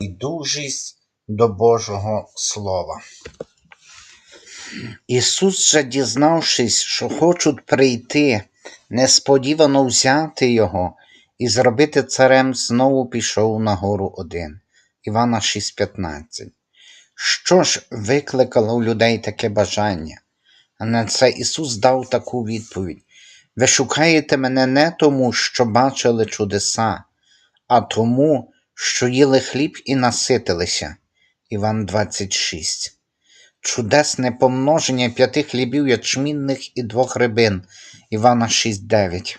байдужість до Божого Слова. Ісус же, дізнавшись, що хочуть прийти, несподівано взяти Його і зробити царем, знову пішов на гору один. Івана 6,15. Що ж викликало у людей таке бажання? А на це Ісус дав таку відповідь: Ви шукаєте мене не тому, що бачили чудеса, а тому, що їли хліб і наситилися. Іван 26. Чудесне помноження п'яти хлібів ячмінних і двох рибин. Івана 6.9.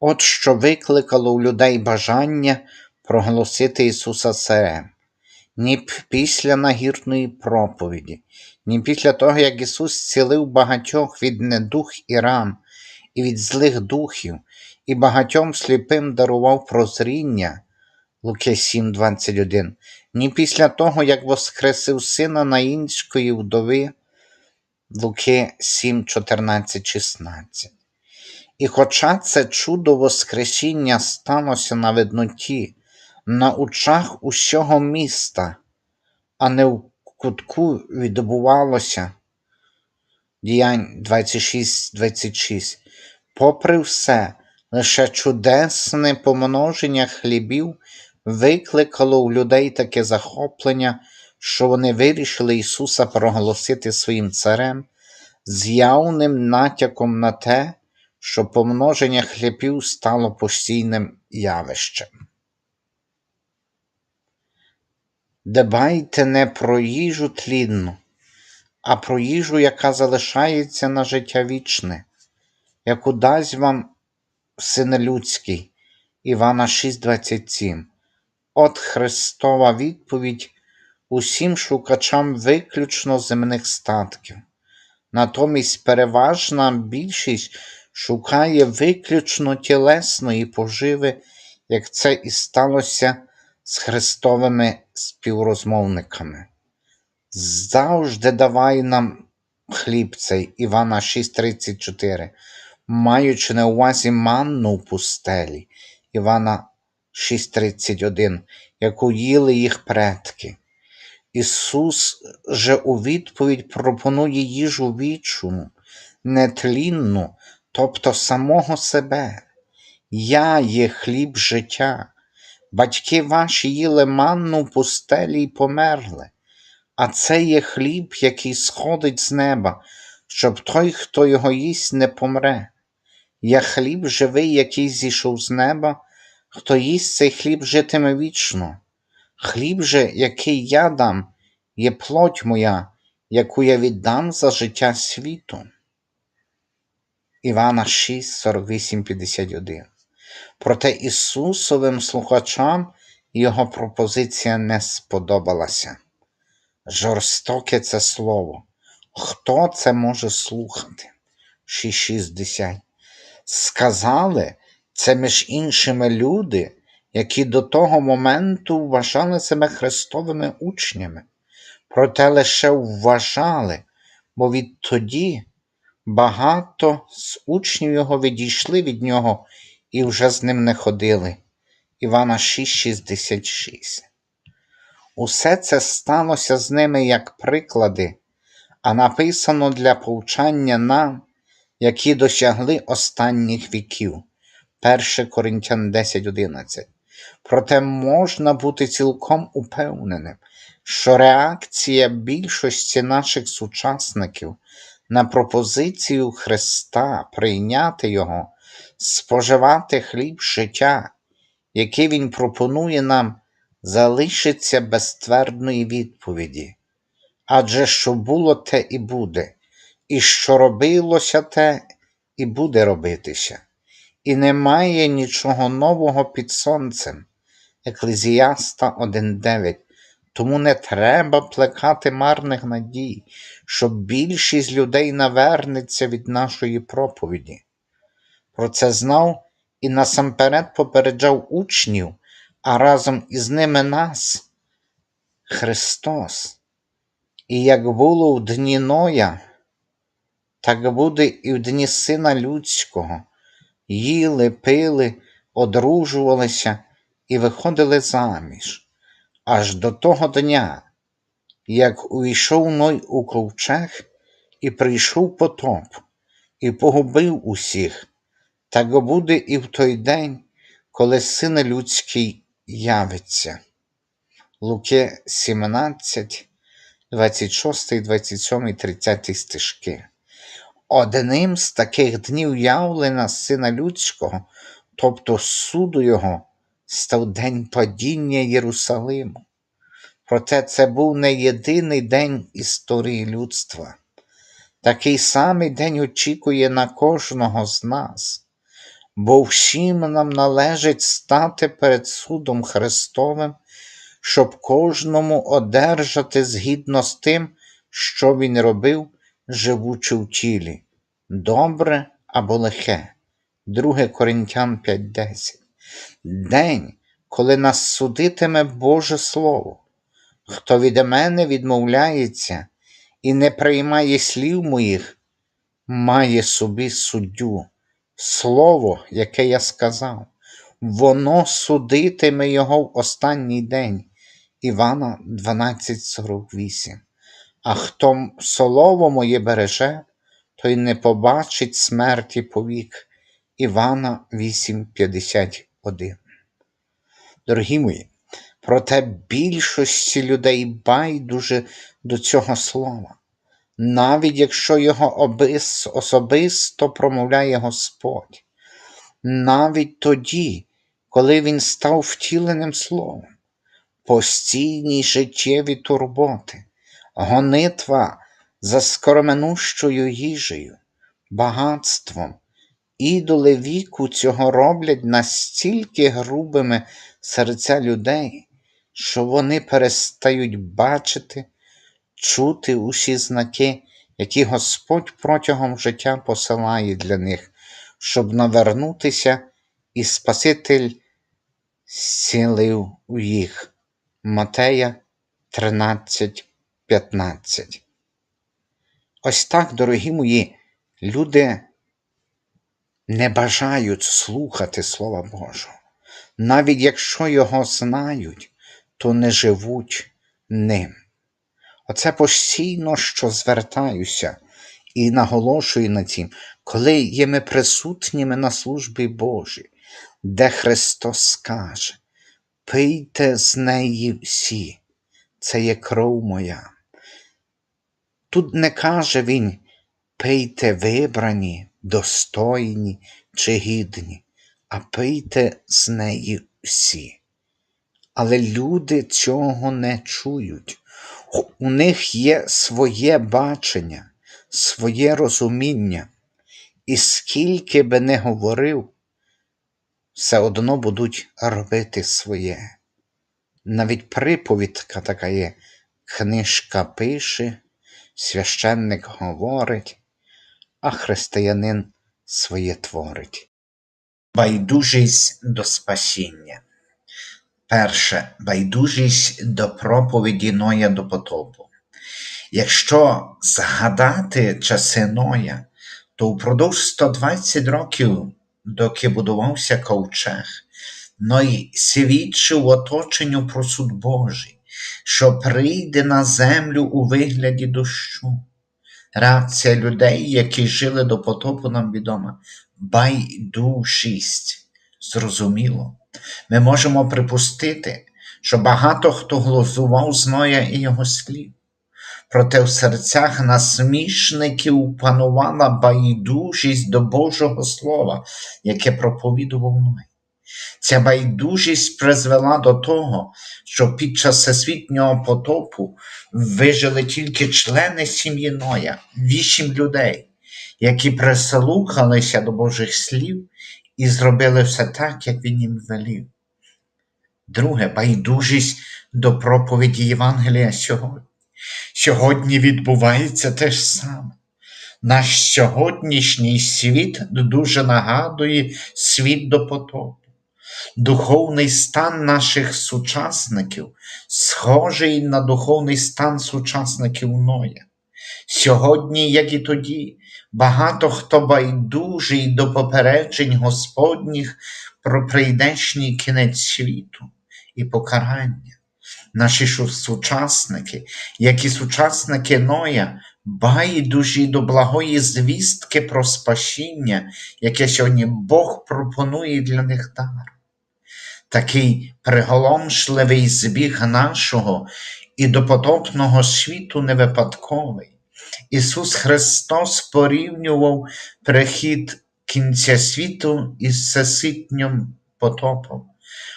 От що викликало у людей бажання проголосити Ісуса Царем. Ні після нагірної проповіді, ні після того, як Ісус зцілив багатьох від недух і ран, і від злих духів, і багатьом сліпим дарував прозріння. Луки 7.21. Ні після того, як воскресив сина наїнської вдови. Луки 7, 14, 16. І хоча це чудо Воскресіння сталося на видноті, на очах усього міста, а не в кутку відбувалося діянь 26, 26. Попри все, лише чудесне помноження хлібів викликало у людей таке захоплення, що вони вирішили Ісуса проголосити своїм царем з явним натяком на те, що помноження хлібів стало постійним явищем. Дбайте не про їжу тлінну, а про їжу, яка залишається на життя вічне, яку дасть вам Син Людський, Івана 6,27. От Христова відповідь усім шукачам виключно земних статків. Натомість переважна більшість шукає виключно тілесної поживи, як це і сталося з Христовими співрозмовниками. Завжди давай нам хліб цей Івана 6,34, маючи на увазі манну в пустелі Івана 6,31, яку їли їх предки. Ісус же у відповідь пропонує їжу вічну, нетлінну, тобто самого себе. Я є хліб життя. Батьки ваші їли манну в пустелі й померли, а це є хліб, який сходить з неба, щоб той, хто його їсть, не помре. Я хліб живий, який зійшов з неба, хто їсть цей хліб житиме вічно. Хліб же, який я дам, є плоть моя, яку я віддам за життя світу. Івана 6, 48, 51. Проте Ісусовим слухачам його пропозиція не сподобалася. Жорстоке це слово. Хто це може слухати? 6.60. Сказали це між іншими люди, які до того моменту вважали себе Христовими учнями. Проте лише вважали, бо відтоді багато з учнів його відійшли від нього і вже з ним не ходили. Івана 6,66. Усе це сталося з ними як приклади, а написано для повчання нам, які досягли останніх віків. 1 Коринтян 10.11. Проте можна бути цілком упевненим, що реакція більшості наших сучасників на пропозицію Христа прийняти Його, споживати хліб життя, який Він пропонує нам, залишиться без твердої відповіді. Адже що було, те і буде, і що робилося, те і буде робитися, і немає нічого нового під сонцем. Еклезіаста 1.9. Тому не треба плекати марних надій, що більшість людей навернеться від нашої проповіді. Про це знав і насамперед попереджав учнів, а разом із ними нас, Христос. І як було в дні Ноя, так буде і в дні Сина Людського. Їли, пили, одружувалися і виходили заміж. аж до того дня, як увійшов Ной у ковчег і прийшов потоп, і погубив усіх, так буде і в той день, коли син людський явиться. Луки 17, 26, 27, 30 стишки. Одним з таких днів явлення Сина Людського, тобто суду Його, став день падіння Єрусалиму. Проте це був не єдиний день історії людства. Такий самий день очікує на кожного з нас, бо всім нам належить стати перед судом Христовим, щоб кожному одержати згідно з тим, що він робив, живучи в тілі, добре або лихе. 2 Коринтян 5:10. День, коли нас судитиме Боже Слово. Хто від мене відмовляється і не приймає слів моїх, має собі суддю. Слово, яке я сказав, воно судитиме його в останній день. Івана 12:48. А хто слово моє береже, той не побачить смерті повік. Івана 8:51. Дорогі мої, проте більшості людей байдуже до цього слова, навіть якщо його особисто промовляє Господь, навіть тоді, коли він став втіленим словом, постійні життєві турботи, гонитва за скороменущою їжею, багатством, ідоли віку цього роблять настільки грубими серця людей, що вони перестають бачити, чути усі знаки, які Господь протягом життя посилає для них, щоб навернутися, і Спаситель зцілив їх. Матея 13, 15. Ось так, дорогі мої, люди не бажають слухати Слова Божого. Навіть якщо його знають, то не живуть ним. Оце постійно, що звертаюся і наголошую на цім, коли є ми присутніми на службі Божій, де Христос скаже, пийте з неї всі, це є кров моя. Тут не каже Він, пийте вибрані, достойні чи гідні, а пийте з неї всі. Але люди цього не чують. У них є своє бачення, своє розуміння, і скільки би не говорив, все одно будуть робити своє. Навіть приповідка така є, книжка пише, священник говорить, а християнин своє творить. Байдужість до спасіння. Перше, байдужість до проповіді Ноя до потопу. Якщо згадати часи Ноя, то впродовж 120 років, доки будувався ковчег, Ной свідчив оточенню про суд Божий, що прийде на землю у вигляді дощу. Реакція людей, які жили до потопу, нам відома байдужість. Зрозуміло. Ми можемо припустити, що багато хто глузував з Ноя і його слів. Проте в серцях насмішників панувала байдужість до Божого Слова, яке проповідував Ной. Ця байдужість призвела до того, що під час всесвітнього потопу вижили тільки члени сім'ї Ноя, вісім людей, які прислухалися до Божих слів і зробили все так, як він їм велів. Друге, байдужість до проповіді Євангелія сьогодні. Сьогодні відбувається те ж саме. Наш сьогоднішній світ дуже нагадує світ до потопу. Духовний стан наших сучасників схожий на духовний стан сучасників Ноя. Сьогодні, як і тоді, багато хто байдужий до попереджень Господніх про прийдешній кінець світу і покарання. наші сучасники, як і сучасники Ноя, байдужі до благої звістки про спасіння, яке сьогодні Бог пропонує для них дар. Такий приголомшливий збіг нашого і допотопного світу не випадковий. Ісус Христос порівнював прихід кінця світу із всеситнім потопом.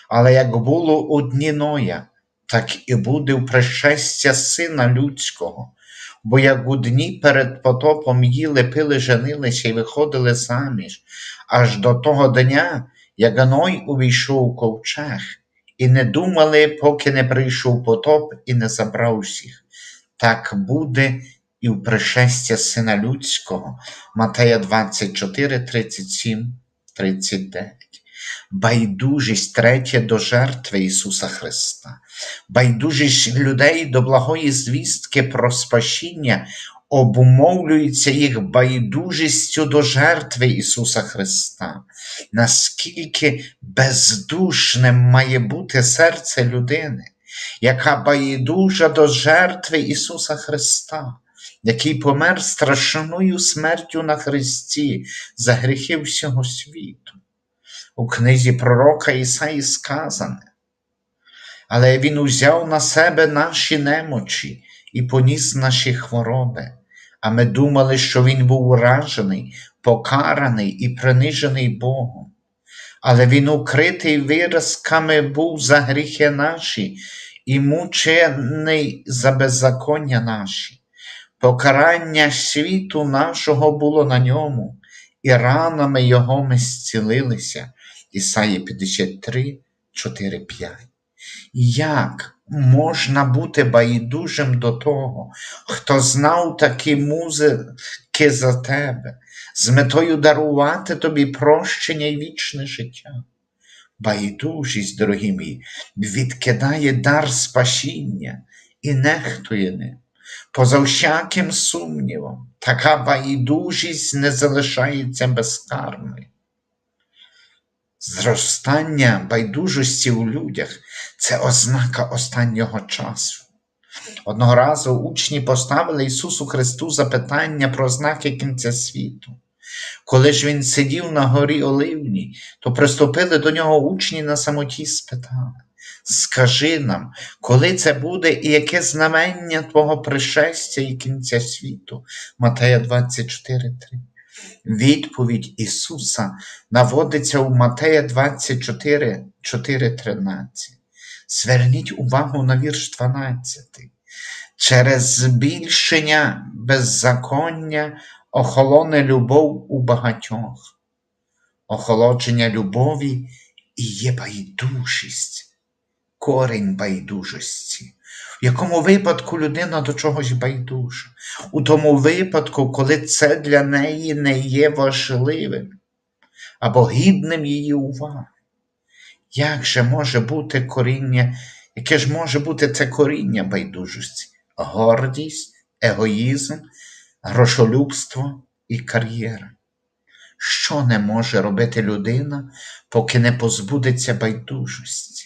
Але як було у дні Ноя, так і буде в пришестя Сина Людського. Бо як у дні перед потопом їли, пили, женилися і виходили заміж, аж до того дня, як Ной увійшов у ковчег, і не думали, поки не прийшов потоп і не забрав всіх. Так буде і в пришестя Сина Людського, Матея 24, 37, 39. Байдужість третє до жертви Ісуса Христа, байдужість людей до благої звістки про спасіння обумовлюється їх байдужістю до жертви Ісуса Христа. Наскільки бездушним має бути серце людини, яка байдужа до жертви Ісуса Христа, який помер страшною смертю на Христі за гріхи всього світу. У книзі пророка Ісаї сказане, але Він узяв на себе наші немочі і поніс наші хвороби, а ми думали, що Він був уражений, покараний і принижений Богом. Але Він укритий виразками був за гріхи наші і мучений за беззаконня наші. Покарання світу нашого було на ньому, і ранами Його ми зцілилися. Ісаї 53, 4, 5. Як можна бути байдужим до того, хто знав такі музики за тебе, з метою дарувати тобі прощення і вічне життя? Байдужість, дорогі мої, відкидає дар спасіння і нехтує ним. Поза всяким сумнівом, така байдужість не залишається безкарною. Зростання байдужості у людях це ознака останнього часу. Одного разу учні поставили Ісусу Христу запитання про знаки кінця світу. Коли ж він сидів на горі Оливній, то приступили до нього учні на самоті спитали: Скажи нам, коли це буде і яке знамення Твого пришестя і кінця світу? Матея 24, 3. Відповідь Ісуса наводиться у Матея 24, 4, 13. Зверніть увагу на вірш 12. Через збільшення беззаконня охолоне любов у багатьох. Охолодження любові і є байдужість, корінь байдужості. В якому випадку людина до чогось байдужа? У тому випадку, коли це для неї не є важливим або гідним її уваги. Як же може бути коріння, яке ж може бути це коріння байдужості? Гордість, егоїзм, грошолюбство і кар'єра. Що не може робити людина, поки не позбудеться байдужості?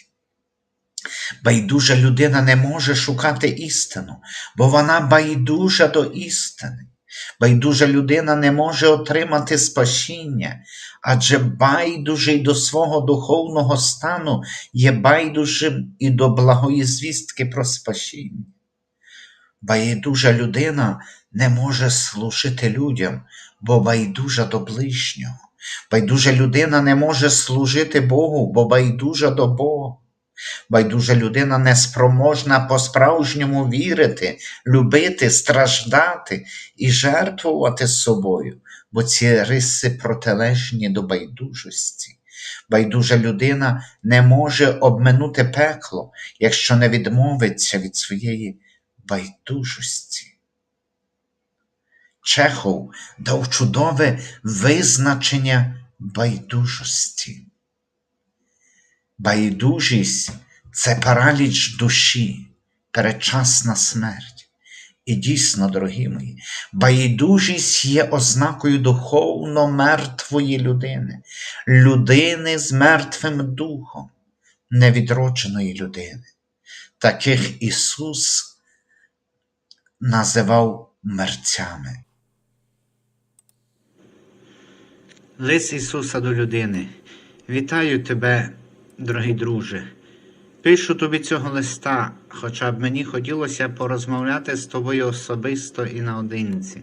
Байдужа людина не може шукати істину, бо вона байдужа до істини. Байдужа людина не може отримати спасіння, адже байдужий до свого духовного стану є байдужим і до благої звістки про спасіння. Байдужа людина не може служити людям, бо байдужа до ближнього. Байдужа людина не може служити Богу, бо байдужа до Бога. Байдужа людина неспроможна по-справжньому вірити, любити, страждати і жертвувати собою, бо ці риси протилежні до байдужості. Байдужа людина не може обминути пекло, якщо не відмовиться від своєї байдужості. Чехов дав чудове визначення байдужості. Байдужість це параліч душі, передчасна смерть. І дійсно, дорогі мої, байдужість є ознакою духовно мертвої людини, людини з мертвим духом, невідродженої людини. Таких Ісус називав мерцями. Лис Ісуса до людини. Вітаю тебе, дорогий друже. Пишу тобі цього листа, хоча б мені хотілося порозмовляти з тобою особисто і наодинці.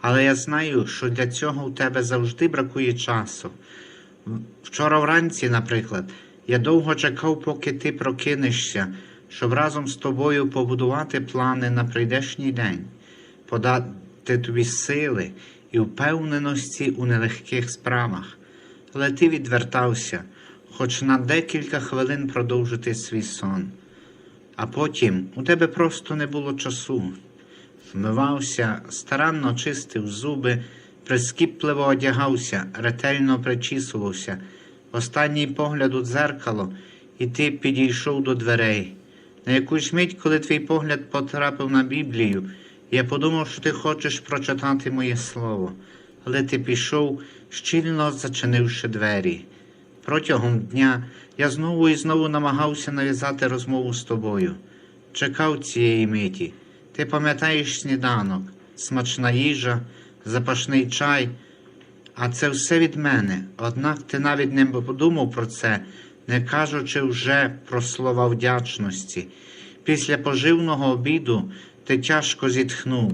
Але я знаю, що для цього у тебе завжди бракує часу. Вчора вранці, наприклад, я довго чекав, поки ти прокинешся, щоб разом з тобою побудувати плани на прийдешній день, подати тобі сили і впевненості у нелегких справах. Але ти відвертався, хоч на декілька хвилин продовжити свій сон. А потім у тебе просто не було часу. Вмивався, старанно чистив зуби, прискіпливо одягався, ретельно причісувався, останній погляд у дзеркало, і ти підійшов до дверей. На якусь мить, коли твій погляд потрапив на Біблію, я подумав, що ти хочеш прочитати моє слово, але ти пішов, щільно зачинивши двері. Протягом дня я знову і знову намагався нав'язати розмову з тобою. Чекав цієї миті. Ти пам'ятаєш сніданок, смачна їжа, запашний чай, а це все від мене. Однак ти навіть не подумав про це, не кажучи вже про слова вдячності. Після поживного обіду ти тяжко зітхнув,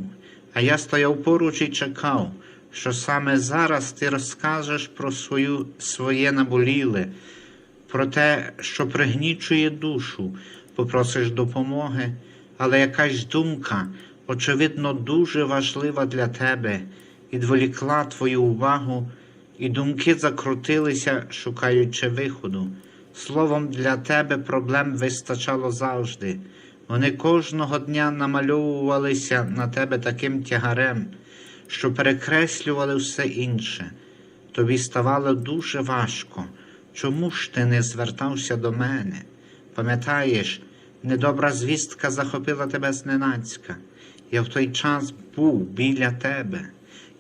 а я стояв поруч і чекав, що саме зараз ти розкажеш про свою, своє наболіле, про те, що пригнічує душу, попросиш допомоги, але якась думка, очевидно, дуже важлива для тебе, відволікла твою увагу, і думки закрутилися, шукаючи виходу. Словом, для тебе проблем вистачало завжди. Вони кожного дня намальовувалися на тебе таким тягарем, що перекреслювали все інше. Тобі ставало дуже важко. Чому ж ти не звертався до мене? Пам'ятаєш, недобра звістка захопила тебе зненацька. Я в той час був біля тебе.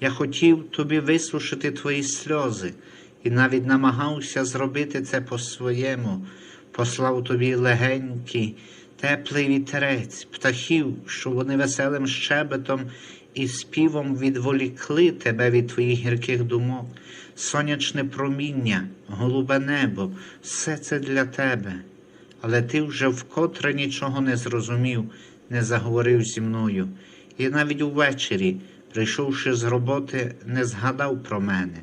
Я хотів тобі висушити твої сльози і навіть намагався зробити це по-своєму, послав тобі легенький, теплий вітерець, птахів, що вони веселим щебетом і співом відволікли тебе від твоїх гірких думок, сонячне проміння, голубе небо, все це для тебе. Але ти вже вкотре нічого не зрозумів, не заговорив зі мною, і навіть увечері, прийшовши з роботи, не згадав про мене.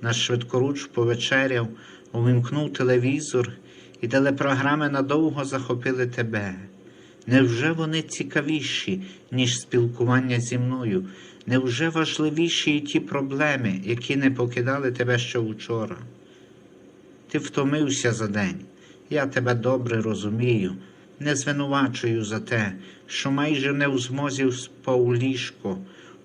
На швидкоруч повечеряв, увімкнув телевізор, і телепрограми надовго захопили тебе. Невже вони цікавіші, ніж спілкування зі мною? Невже важливіші і ті проблеми, які не покидали тебе ще вчора? Ти втомився за день. Я тебе добре розумію, не звинувачую за те, що майже не в змозі спав ліжко.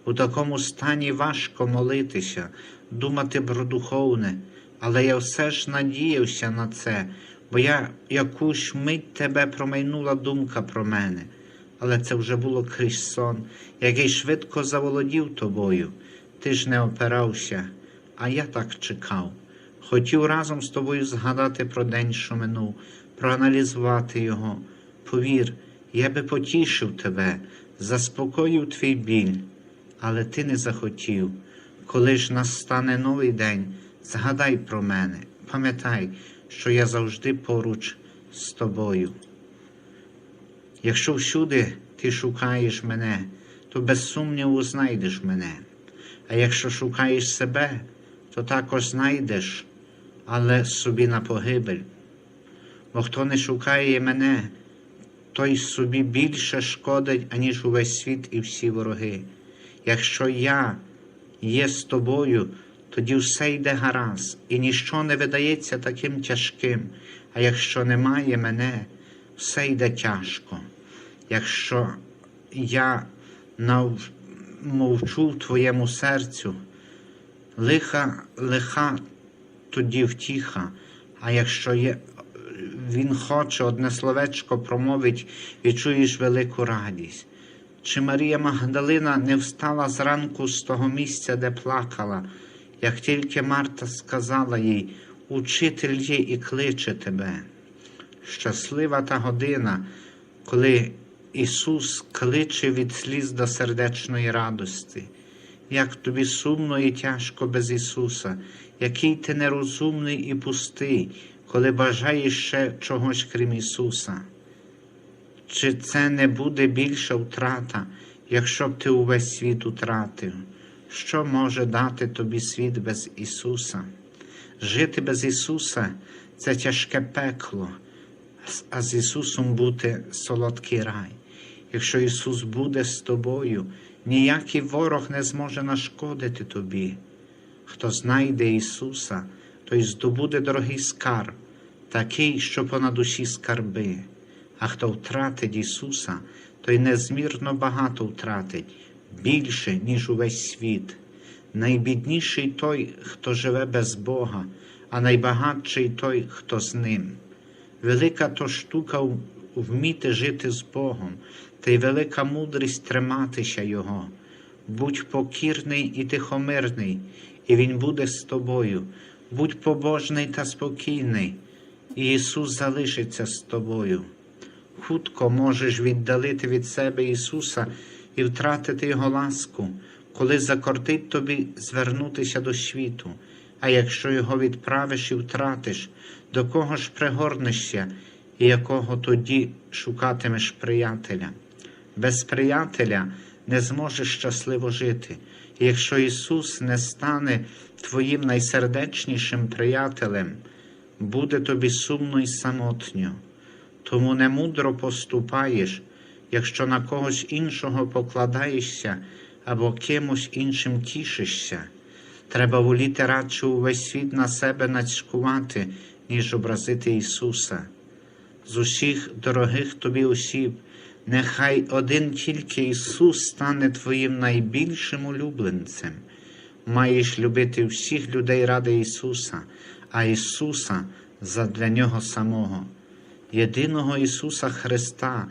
У такому стані важко молитися, думати про духовне, але я все ж надіявся на це, бо я якусь мить тебе промайнула думка про мене, але це вже було крізь сон, який швидко заволодів тобою. Ти ж не опирався, а я так чекав. Хотів разом з тобою згадати про день, що минув, проаналізувати його. Повір, я би потішив тебе, заспокоїв твій біль, але ти не захотів. Коли ж настане новий день, згадай про мене, пам'ятай, що я завжди поруч з тобою. Якщо всюди ти шукаєш мене, то без сумніву знайдеш мене. А якщо шукаєш себе, то також знайдеш, але собі на погибель. Бо хто не шукає мене, той собі більше шкодить, аніж увесь світ і всі вороги. Якщо я є з тобою, тоді все йде гаразд, і ніщо не видається таким тяжким, а якщо немає мене, все йде тяжко. Якщо я нав... мовчу в твоєму серцю, лиха, лиха тоді втіха, а якщо є, він хоче одне словечко промовить, відчуєш велику радість. Чи Марія Магдалина не встала зранку з того місця, де плакала, як тільки Марта сказала їй, Учитель є і кличе тебе. Щаслива та година, коли Ісус кличе від сліз до сердечної радості. Як тобі сумно і тяжко без Ісуса, який ти нерозумний і пустий, коли бажаєш ще чогось крім Ісуса. Чи це не буде більша втрата, якщо б ти увесь світ утратив? Що може дати тобі світ без Ісуса? Жити без Ісуса це тяжке пекло, а з Ісусом бути солодкий рай. Якщо Ісус буде з тобою, ніякий ворог не зможе нашкодити тобі. Хто знайде Ісуса, той здобуде дорогий скарб, такий, що понад душі скарби. А хто втратить Ісуса, той незмірно багато втратить, більше, ніж увесь світ. Найбідніший той, хто живе без Бога, а найбагатший той, хто з ним. Велика то штука вміти жити з Богом, та й велика мудрість триматися Його. Будь покірний і тихомирний, і Він буде з тобою. Будь побожний та спокійний, і Ісус залишиться з тобою. Хутко можеш віддалити від себе Ісуса і втратити Його ласку, коли закортить тобі звернутися до світу. А якщо його відправиш і втратиш, до кого ж пригорнешся, і якого тоді шукатимеш приятеля? Без приятеля не зможеш щасливо жити. І якщо Ісус не стане твоїм найсердечнішим приятелем, буде тобі сумно і самотньо. Тому немудро поступаєш, якщо на когось іншого покладаєшся або кимось іншим тішишся. Треба воліти радше увесь світ на себе нацькувати, ніж образити Ісуса. З усіх дорогих тобі осіб, нехай один тільки Ісус стане твоїм найбільшим улюбленцем. Маєш любити всіх людей ради Ісуса, а Ісуса задля Нього самого. Єдиного Ісуса Христа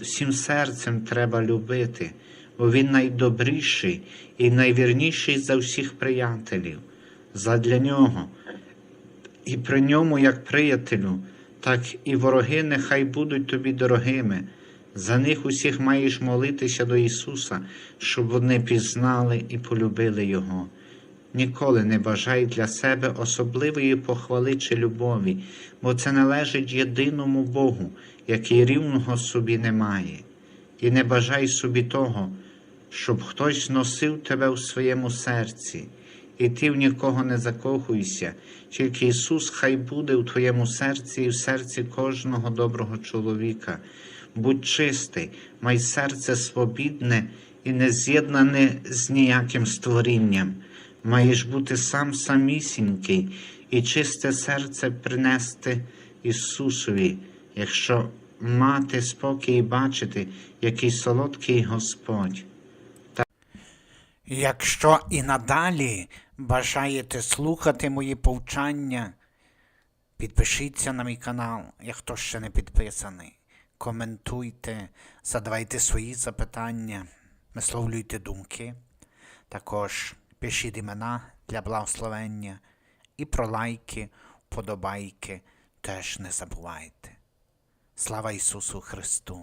всім серцем треба любити, бо Він найдобріший і найвірніший за всіх приятелів. Задля Нього і при ньому, як приятелю, так і вороги нехай будуть тобі дорогими. За них усіх маєш молитися до Ісуса, щоб вони пізнали і полюбили Його. Ніколи не бажай для себе особливої похвали чи любові, бо це належить єдиному Богу, який рівного собі не має. І не бажай собі того, щоб хтось носив тебе у своєму серці, і ти в нікого не закохуйся, тільки Ісус хай буде у твоєму серці і в серці кожного доброго чоловіка. Будь чистий, май серце свобідне і не з'єднане з ніяким створінням. Маєш бути сам самісінький і чисте серце принести Ісусові, якщо мати спокій і бачити, який солодкий Господь. Якщо і надалі бажаєте слухати мої повчання, підпишіться на мій канал, як хто ще не підписаний. Коментуйте, задавайте свої запитання, висловлюйте думки. Також пишіть імена для благословення і про лайки, вподобайки теж не забувайте. Слава Ісусу Христу!